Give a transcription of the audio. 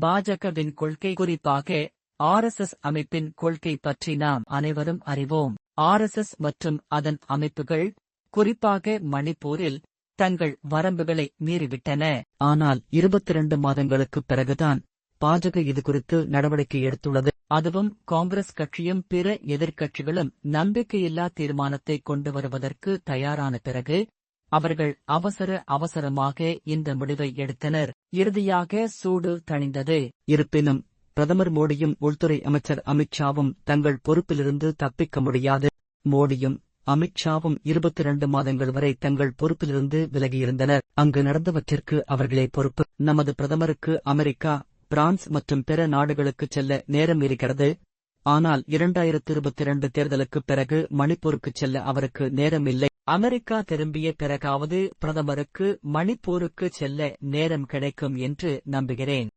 பாஜகவின் கொள்கை குறிப்பாக ஆர்எஸ்எஸ் அமைப்பின் கொள்கை பற்றி நாம் அனைவரும் அறிவோம். ஆர்எஸ்எஸ் மற்றும் அதன் அமைப்புகள் குறிப்பாக மணிப்பூரில் தங்கள் வரம்புகளை மீறிவிட்டன. ஆனால் இருபத்தி ரெண்டு மாதங்களுக்குப் பிறகுதான் பாஜக இது குறித்து நடவடிக்கை எடுத்துள்ளது. அதுவும் காங்கிரஸ் கட்சியும் பிற எதிர்க்கட்சிகளும் நம்பிக்கையில்லா தீர்மானத்தை கொண்டு வருவதற்கு தயாரான பிறகு அவர்கள் அவசர அவசரமாக இந்த முடிவை எடுத்தனர். இறுதியாக சூடு தணிந்தது. இருப்பினும் பிரதமர் மோடியும் உள்துறை அமைச்சர் அமித்ஷாவும் தங்கள் பொறுப்பிலிருந்து தப்பிக்க முடியாது. மோடியும் அமித்ஷாவும் இருபத்தி இரண்டு மாதங்கள் வரை தங்கள் பொறுப்பிலிருந்து விலகியிருந்தனர். அங்கு நடந்தவற்றிற்கு அவர்களே பொறுப்பு. நமது பிரதமருக்கு அமெரிக்கா பிரான்ஸ் மற்றும் பிற நாடுகளுக்கு செல்ல நேரம் இருக்கிறது. ஆனால் இரண்டாயிரத்து இருபத்தி இரண்டு தேர்தலுக்குப் பிறகு மணிப்பூருக்கு செல்ல அவருக்கு நேரம் இல்லை. அமெரிக்கா திரும்பிய பிறகாவது பிரதமருக்கு மணிப்பூருக்கு செல்ல நேரம் கிடைக்கும் என்று நம்புகிறேன்.